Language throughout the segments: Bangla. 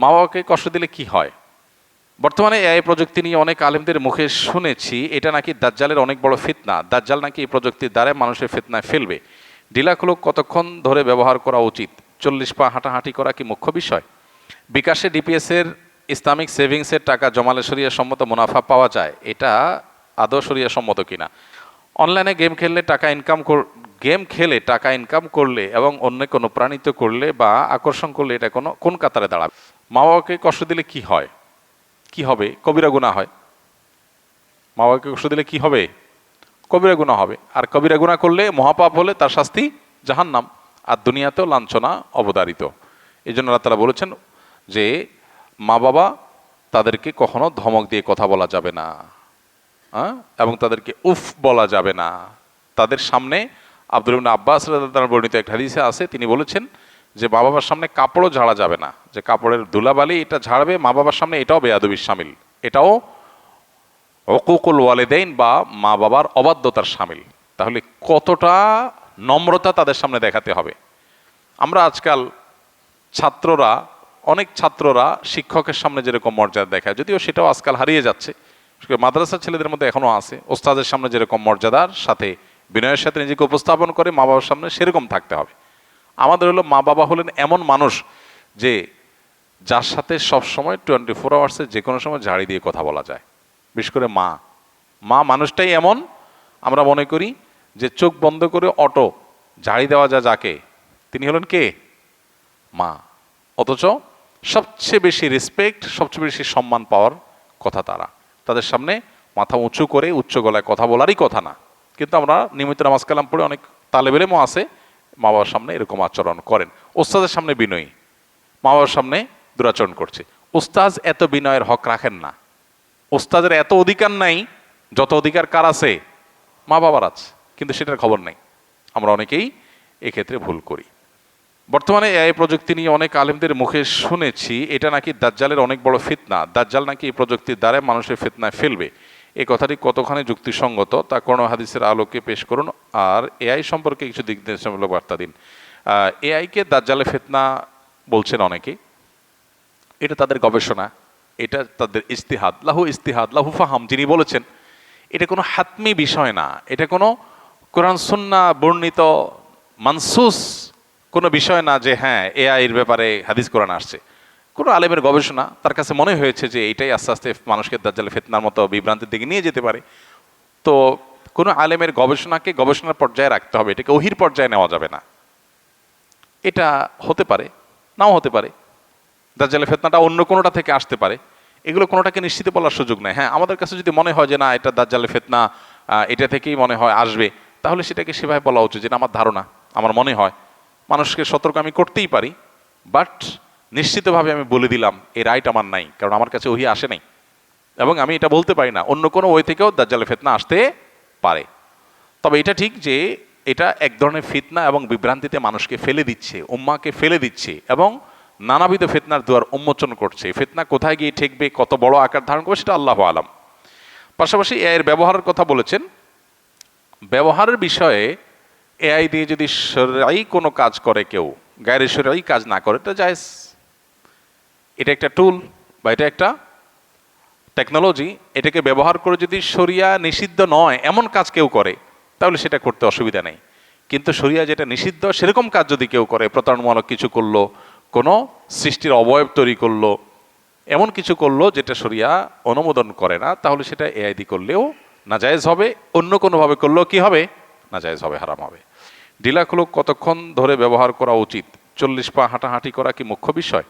মা বাবাকে কষ্ট দিলে কি হয়? বর্তমানে এআই প্রযুক্তি নিয়ে অনেক আলেমদের মুখে শুনেছি, এটা নাকি দাজ্জালের অনেক বড় ফিতনা। দাজ্জাল নাকি এই প্রযুক্তির দ্বারা মানুষের ফিতনায় ফেলবে। ডিলাগুলো কতক্ষণ ধরে ব্যবহার করা উচিত? চল্লিশ পা হাঁটাহাঁটি করা কি মুখ্য বিষয়? বিকাশে ডিপিএস এর ইসলামিক সেভিংসের টাকা জমালে সরিয়া সম্মত মুনাফা পাওয়া যায়, এটা আদৌ সরিয়া সম্মত কিনা? অনলাইনে গেম খেললে টাকা ইনকাম গেম খেলে টাকা ইনকাম করলে এবং অন্য কোনো অনুপ্রাণিত করলে বা আকর্ষণ করলে এটা কোনো কোন কাতারে দাঁড়াবে? মা বাবাকে কষ্ট দিলে কি হয়? কি হবে? কবিরা গুণা হয়। মা বাবাকে কষ্ট দিলে কি হবে? কবিরা গুণা হবে। আর কবিরা গুণা করলে মহাপাপ হলে তার শাস্তি জাহান্নাম। আর দুনিয়াতেও লাঞ্ছনা অবদারিত এই জন্য তালা বলেছেন যে মা বাবা তাদেরকে কখনো ধমক দিয়ে কথা বলা যাবে না। হ্যাঁ? এবং তাদেরকে উফ বলা যাবে না। তাদের সামনে আব্দুল আব্বাস বর্ণিত একটা হাদিসে আছে। তিনি বলেছেন যে মা বাবার সামনে কাপড়ও ঝাড়া যাবে না, যে কাপড়ের ধুলাবালি এটা ঝাড়বে, মা বাবার সামনে এটাও বেয়াদবির সামিল। এটাও অকুকুল ওয়ালেদাইন বা মা বাবার অবাধ্যতার সামিল। তাহলে কতটা নম্রতা তাদের সামনে দেখাতে হবে। আমরা আজকাল ছাত্ররা, অনেক ছাত্ররা শিক্ষকের সামনে যেরকম মর্যাদা দেখায়, যদিও সেটাও আজকাল হারিয়ে যাচ্ছে। মাদ্রাসার ছেলেদের মধ্যে এখনও আছে, ওস্তাদের সামনে যেরকম মর্যাদার সাথে বিনয়ের সাথে নিজেকে উপস্থাপন করে মা বাবার সামনে সেরকম থাকতে হবে। আমাদের হলো মা বাবা হলেন এমন মানুষ যে যার সাথে সব সময় টোয়েন্টি ফোর আওয়ার্সে যে কোনো সময় ঝাড়ি দিয়ে কথা বলা যায়। বিশেষ করে মা। মা মানুষটাই এমন, আমরা মনে করি যে চোখ বন্ধ করে অটো ঝাড়ি দেওয়া যা যাকে, তিনি হলেন কে? মা। অথচ সবচেয়ে বেশি রেসপেক্ট সবচেয়ে বেশি সম্মান পাওয়ার কথা তারা। তাদের সামনে মাথা উঁচু করে উচ্চ গলায় কথা বলারই কথা না। কিন্তু আমরা নিয়মিত নামাজ কালাম পড়ে অনেক তালেবেলেমও আছে মা বাবার সামনে এরকম আচরণ করেন। ওস্তাদের সামনে বিনয়ী। মা বাবার সামনে দুরাচরণ করছে। ওস্তাজ এত বিনয়ের হক রাখেন না। ওস্তাদের এত অধিকার নাই, যত অধিকার কার আছে? মা বাবার আছে, কিন্তু সেটার খবর নেই। আমরা অনেকেই এক্ষেত্রে ভুল করি। বর্তমানে এআই প্রযুক্তি নিয়ে অনেক আলেমদের মুখে শুনেছি, এটা নাকি দাজ্জালের অনেক বড় ফিতনা। দাজ্জাল নাকি এই প্রযুক্তির দ্বারা মানুষের ফিতনায় ফেলবে। এই কথাটি কতখানি যুক্তিসঙ্গত তা কোনো হাদিসের আলোকে পেশ করুন। আর এআই সম্পর্কে কিছু দিক নির্দেশমূলক বার্তা দিন। এআইকে দাজ্জালে ফেতনা বলছেন অনেকে। এটা তাদের গবেষণা। এটা তাদের ইস্তিহাদ। লাহু ইস্তিহাদ, লাহু ফাহাম যিনি বলেছেন, এটা কোনো হাতমি বিষয় না। এটা কোনো কোরআন সুন্না বর্ণিত মানসুস কোনো বিষয় না যে হ্যাঁ এআইয়ের ব্যাপারে হাদিস কোরআন আসছে। কোনো আলেমের গবেষণা তার কাছে মনে হয়েছে যে এটাই আস্তে আস্তে মানুষকে দাজ্জালে ফেতনার মতো বিভ্রান্তির দিকে নিয়ে যেতে পারে। তো কোনো আলেমের গবেষণাকে গবেষণার পর্যায়ে রাখতে হবে, এটাকে ওহির পর্যায়ে নেওয়া যাবে না। এটা হতে পারে, নাও হতে পারে। দাজ্জালে ফেতনাটা অন্য কোনোটা থেকে আসতে পারে। এগুলো কোনোটাকে নিশ্চিত বলার সুযোগ নেই। হ্যাঁ আমাদের কাছে যদি মনে হয় যে না, এটা দাজ্জালে ফেতনা এটা থেকেই মনে হয় আসবে, তাহলে সেটাকে সেভাবে বলা উচিত যেটা আমার ধারণা, আমার মনে হয়। মানুষকে সতর্ক আমি করতেই পারি, বাট নিশ্চিতভাবে আমি বলে দিলাম, এই রাইট আমার নাই, কারণ আমার কাছে ওহি আসে নাই। এবং আমি এটা বলতে পারি না, অন্য কোনো ওই থেকেও দাজ্জালে ফেতনা আসতে পারে। তবে এটা ঠিক যে এটা এক ধরনের ফিতনা এবং বিভ্রান্তিতে মানুষকে ফেলে দিচ্ছে, উম্মাকে ফেলে দিচ্ছে এবং নানাবিধ ফেতনার দুয়ার উন্মোচন করছে। ফেতনা কোথায় গিয়ে ঠেকবে, কত বড় আকার ধারণ করবে সেটা আল্লাহ আলাম। পাশাপাশি এর ব্যবহারের কথা বলেছেন, ব্যবহারের বিষয়ে এআই দিয়ে যদি সরাই কোনো কাজ করে কেউ, গায়ের সরাই কাজ না করে, এটা জায়েজ এটা একটা টুল বা এটা একটা টেকনোলজি এটাকে ব্যবহার করে যদি শরিয়া নিষিদ্ধ নয়, এমন কাজ কেউ করে, তাহলে সেটা করতে অসুবিধা নেই। কিন্তু শরিয়া যেটা নিষিদ্ধ, সেরকম কাজ যদি কেউ করে, প্রতারণামূলক কিছু করল, কোনো সৃষ্টির অবয়ব তৈরি করল, এমন কিছু করল যেটা শরিয়া অনুমোদন করে না, তাহলে সেটা এআইডি করলেও নাজায়েজ হবে, অন্য কোনোভাবে করলেও কি হবে? নাজায়েজ হবে, হারাম হবে। ডিলাগুলো কতক্ষণ ধরে ব্যবহার করা উচিত? চল্লিশ পা হাঁটাহাঁটি করা কি মুখ্য বিষয়?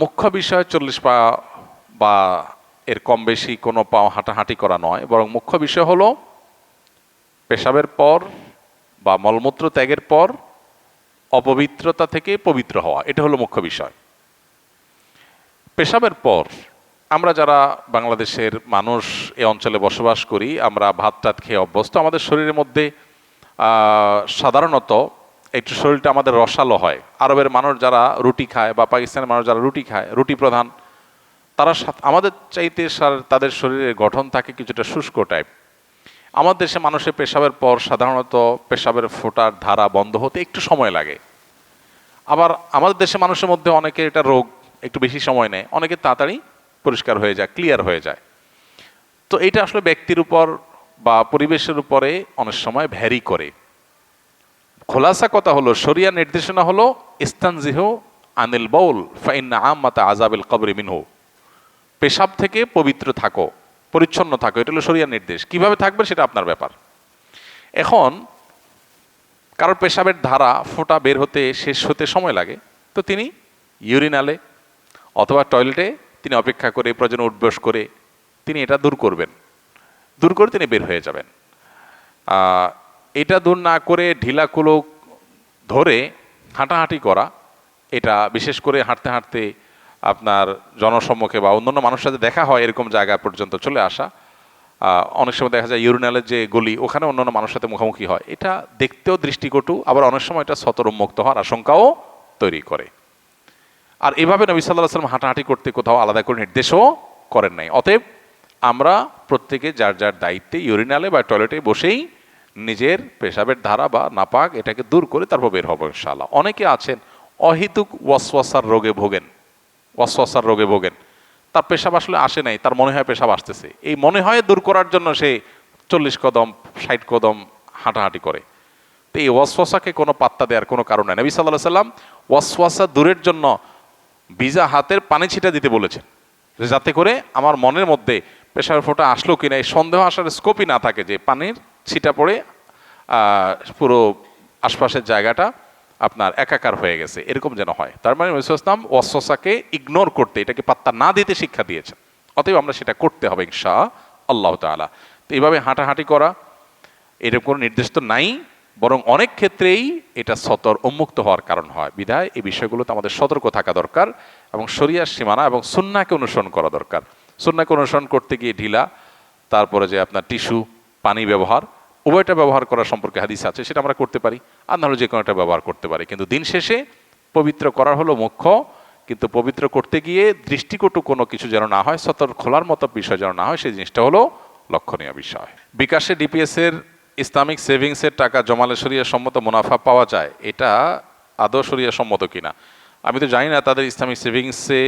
মুখ্য বিষয় চল্লিশ পা বা এর কম বেশি কোনো পা হাঁটাহাঁটি করা নয়, বরং মুখ্য বিষয় হলো পেশাবের পর বা মলমূত্র ত্যাগের পর অপবিত্রতা থেকে পবিত্র হওয়া, এটা হলো মুখ্য বিষয়। পেশাবের পর আমরা যারা বাংলাদেশের মানুষ এ অঞ্চলে বসবাস করি, আমরা ভাত টাত খেয়ে অভ্যস্ত, আমাদের শরীরের মধ্যে সাধারণত একটু শরীরটা আমাদের রসালো হয়। আরবের মানুষ যারা রুটি খায় বা পাকিস্তানের মানুষ যারা রুটি খায়, রুটি প্রধান, তারা আমাদের চাইতে তাদের শরীরের গঠন থাকে কিছুটা শুষ্ক টাইপ আমাদের দেশে মানুষের পেশাবের পর সাধারণত পেশাবের ফোটার ধারা বন্ধ হতে একটু সময় লাগে। আবার আমাদের দেশে মানুষের মধ্যে অনেকের এটা রোগ একটু বেশি সময় নেয়, অনেকে তাড়াতাড়ি পরিষ্কার হয়ে যায় ক্লিয়ার হয়ে যায়। তো এটা আসলে ব্যক্তির উপর বা পরিবেশের উপরে অনেক সময় ভ্যারি করে। খোলাসা কথা হলো, শরিয়া নির্দেশনা হলো, ইস্তানজিহ আনিল বউল, ফাইন্না আম্মাতা আজাবিল কবরি মিনহু। পেশাব থেকে পবিত্র থাকো, পরিচ্ছন্ন থাকো, এটা হলো শরিয়া নির্দেশ। কীভাবে থাকবে সেটা আপনার ব্যাপার। এখন, কারোর পেশাবের ধারা, ফোঁটা বের হতে শেষ হতে সময় লাগে, তো তিনি ইউরিনালে অথবা টয়লেটে তিনি অপেক্ষা করে, প্রয়োজন উঠবস করে, তিনি এটা দূর করবেন। দূর করে তিনি বের হয়ে যাবেন। এটা দূর না করে ঢিলা কুলো ধরে হাঁটাহাঁটি করা, এটা বিশেষ করে হাঁটতে হাঁটতে আপনার জনসম্মুখে বা অন্যান্য মানুষের সাথে দেখা হয় এরকম জায়গা পর্যন্ত চলে আসা। অনেক সময় দেখা যায় ইউরিনালের যে গলি, ওখানে অন্যান্য মানুষের সাথে মুখোমুখি হয়। এটা দেখতেও দৃষ্টিকটু, আবার অনেক সময় এটা সতর মুক্ত হওয়ার আশঙ্কাও তৈরি করে। আর এভাবে নবী সাল্লাহ সাল্লাম হাঁটাহাঁটি করতে কোথাও আলাদা করে নির্দেশও করেন নাই। অতএব আমরা প্রত্যেকে যার যার দায়িত্বে ইউরিনালে বা টয়লেটে বসেই নিজের পেশাবের ধারা বা নাপাক এটাকে দূর করে তারপর বের হব ইনশাআল্লাহ। অনেকে আছেন, অহিতুক ওয়াসওয়াসার রোগে ভোগেন, ওয়াসওয়াসার রোগে ভোগেন। তার পেশাব আসলে আসে নাই, তার মনে হয় পেশাব আসতেছে। এই মনে হয় দূর করার জন্য সে চল্লিশ কদম, ষাট কদম হাঁটাহাঁটি করে। তো এই ওয়াসওয়াসাকে কোনো পাত্তা দেওয়ার কোনো কারণ নাই। নবী সাল্লাহ সাল্লাম ওয়াসওয়াসা দূরের জন্য ভিজা হাতের পানি ছিটা দিতে বলেছেন। যাতে করে আমার মনের মধ্যে প্রেশার ফোটা আসলো কিনা, এই সন্দেহ আসার স্কোপই না থাকে যে পানির ছিটা পড়ে পুরো আশপাশের জায়গাটা আপনার একাকার হয়ে গেছে, এরকম যেন হয়। তার মানে ইসলাম ওয়াসওয়াসাকে ইগনোর করতে, এটাকে পাত্তা না দিতে শিক্ষা দিয়েছেন। অতএব আমরা সেটা করতে হবে ইনশা আল্লাহ তাআলা। তো এইভাবে হাঁটাহাঁটি করা, এরকম কোনো নির্দেশ তো নাই, বরং অনেক ক্ষেত্রেই এটা সতর উন্মুক্ত হওয়ার কারণ হয়। বিধায় এই বিষয়গুলোতে আমাদের সতর্ক থাকা দরকার এবং শরিয়ার সীমানা এবং সুন্নাকে অনুসরণ করা দরকার। সুন্নাকে অনুসরণ করতে গিয়ে ঢিলা, তারপরে যে আপনার টিস্যু, পানি ব্যবহার উভয়টা ব্যবহার করা সম্পর্কে হাদিস আছে, সেটা আমরা করতে পারি। আর নাহলে যে কোনো একটা ব্যবহার করতে পারি। কিন্তু দিন শেষে পবিত্র করার হলো মুখ্য, কিন্তু পবিত্র করতে গিয়ে দৃষ্টিকটু কোনো কিছু যেন না হয় সতর খোলার মতো বিষয় যেন না হয়, সেই জিনিসটা হলো লক্ষণীয় বিষয়। বিকাশে ডিপিএস এর ইসলামিক সেভিংসের টাকা জমালে সরিয়া সম্মত মুনাফা পাওয়া যায়, এটা আদৌ সরিয়া সম্মত কিনা? আমি তো জানি না তাদের ইসলামিক সেভিংসে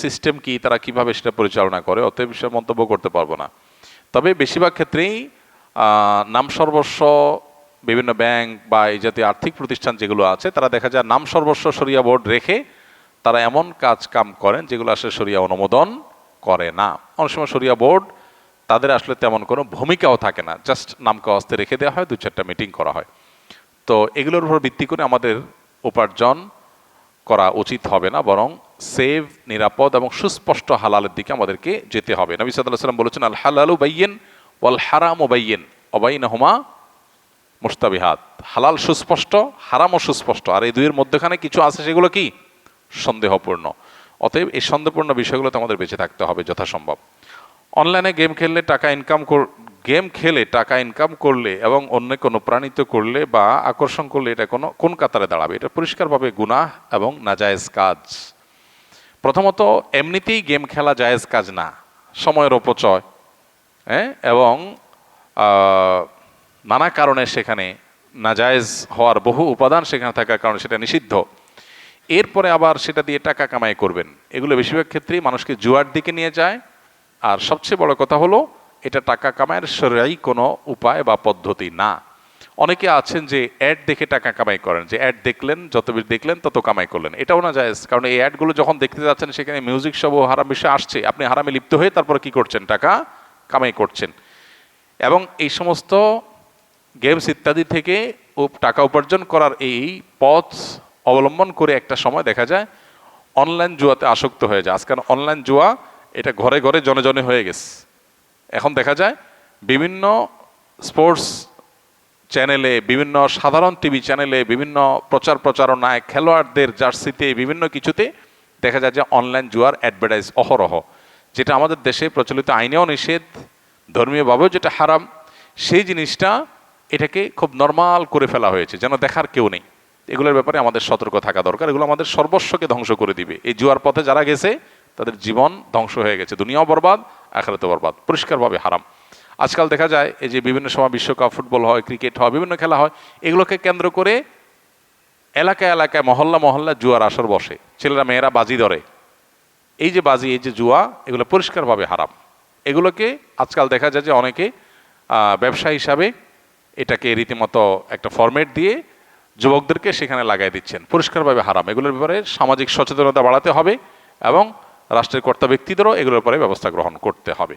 সিস্টেম কি, তারা কীভাবে সেটা পরিচালনা করে, অতএব বিষয়ে মন্তব্য করতে পারব না। তবে বেশিরভাগ ক্ষেত্রেই নাম সর্বস্ব বিভিন্ন ব্যাংক বা এই জাতীয় আর্থিক প্রতিষ্ঠান যেগুলো আছে, তারা দেখা যায় নাম সর্বস্ব সরিয়া বোর্ড রেখে তারা এমন কাজ কাম করেন যেগুলো আসলে সরিয়া অনুমোদন করে না। অনেক সময় সরিয়া বোর্ড তাদের আসলে তেমন কোনো ভূমিকাও থাকে না, জাস্ট নামকে অস্তে রেখে দেওয়া হয় দু চারটা মিটিং করা হয়। তো এগুলোর উপর ভিত্তি করে আমাদের উপার্জন করা উচিত হবে না, বরং সেভ নিরাপদ এবং সুস্পষ্ট হালালের দিকে আমাদেরকে যেতে হবে। নবী সাল্লাহ সাল্লাম বলেছেন, আল হালালু বাইয়েন ওয়াল হারাম ও বাইয়েন অবাইন হুমা মুস্তাবিহাত হালাল সুস্পষ্ট, হারামও সুস্পষ্ট। আর এই দুইয়ের মধ্যখানে কিছু আছে সেগুলো কি? সন্দেহপূর্ণ। অতএব এই সন্দেহপূর্ণ বিষয়গুলোতে আমাদের বেঁচে থাকতে হবে যথাসম্ভব। অনলাইনে গেম খেললে টাকা ইনকাম গেম খেলে টাকা ইনকাম করলে এবং অন্য কোনো প্রাণিত করলে বা আকর্ষণ করলে এটা কোনো কোন কাতারে দাঁড়াবে? এটা পরিষ্কারভাবে গুনাহ এবং নাজায়েজ কাজ। প্রথমত, এমনিতেই গেম খেলা জায়েজ কাজ না। সময়ের অপচয়। হ্যাঁ? এবং নানা কারণে সেখানে নাজায়েজ হওয়ার বহু উপাদান সেখানে থাকার কারণে সেটা নিষিদ্ধ। এরপরে আবার সেটা দিয়ে টাকা কামাই করবেন। এগুলো বেশিরভাগ ক্ষেত্রেই মানুষকে জুয়ার দিকে নিয়ে যায়। আর সবচেয়ে বড় কথা হলো, এটা টাকা কামাইয়ের সরাই কোনো উপায় বা পদ্ধতি না। অনেকে আছেন যে অ্যাড দেখে টাকা কামাই করেন, যে অ্যাড দেখলেন, যত বেশি দেখলেন, তত কামাই করলেন। এটাও না যায় কারণ এই অ্যাডগুলো যখন দেখতে যাচ্ছেন, সেখানে মিউজিক সব হারাম বিষয় আসছে। আপনি হারামে লিপ্ত হয়ে তারপরে কি করছেন? টাকা কামাই করছেন। এবং এই সমস্ত গেমস ইত্যাদি থেকে টাকা উপার্জন করার এই পথ অবলম্বন করে একটা সময় দেখা যায় অনলাইন জুয়াতে আসক্ত হয়ে যায়। আজকাল অনলাইন জুয়া এটা ঘরে ঘরে জনে জনে হয়ে গেছে। এখন দেখা যায় বিভিন্ন স্পোর্টস চ্যানেলে, বিভিন্ন সাধারণ টিভি চ্যানেলে, বিভিন্ন প্রচার প্রচারণায় খেলোয়াড়দের জার্সিতে, বিভিন্ন কিছুতে দেখা যায় যে অনলাইন জুয়ার অ্যাডভার্টাইজ অহরহ। যেটা আমাদের দেশে প্রচলিত আইনেও নিষেধ ধর্মীয়ভাবেও যেটা হারাম, সেই জিনিসটা এটাকে খুব নর্মাল করে ফেলা হয়েছে, যেন দেখার কেউ নেই। এগুলোর ব্যাপারে আমাদের সতর্ক থাকা দরকার, এগুলো আমাদের সর্বস্বকে ধ্বংস করে দিবে। এই জুয়ার পথে যারা গেছে, তাদের জীবন ধ্বংস হয়ে গেছে, দুনিয়াও বরবাদ আখারাতে বরবাদ, পরিষ্কারভাবে হারাম। আজকাল দেখা যায়, এই যে বিভিন্ন সময় বিশ্বকাপ ফুটবল হয়, ক্রিকেট হয়, বিভিন্ন খেলা হয়, এগুলোকে কেন্দ্র করে এলাকা এলাকায় মহল্লা মহল্লা জুয়ার আসর বসে। ছেলেরা, মেয়েরা বাজি ধরে। এই যে বাজি, এই যে জুয়া, এগুলো পরিষ্কারভাবে হারাম। এগুলোকে আজকাল দেখা যায় যে অনেকে ব্যবসা হিসাবে এটাকে রীতিমতো একটা ফরম্যাট দিয়ে যুবকদেরকে সেখানে লাগাই দিচ্ছেন। পরিষ্কারভাবে হারাম। এগুলোর ব্যাপারে সামাজিক সচেতনতা বাড়াতে হবে এবং রাষ্ট্রের কর্তা ব্যক্তিদেরও এগুলোর পরে ব্যবস্থা গ্রহণ করতে হবে।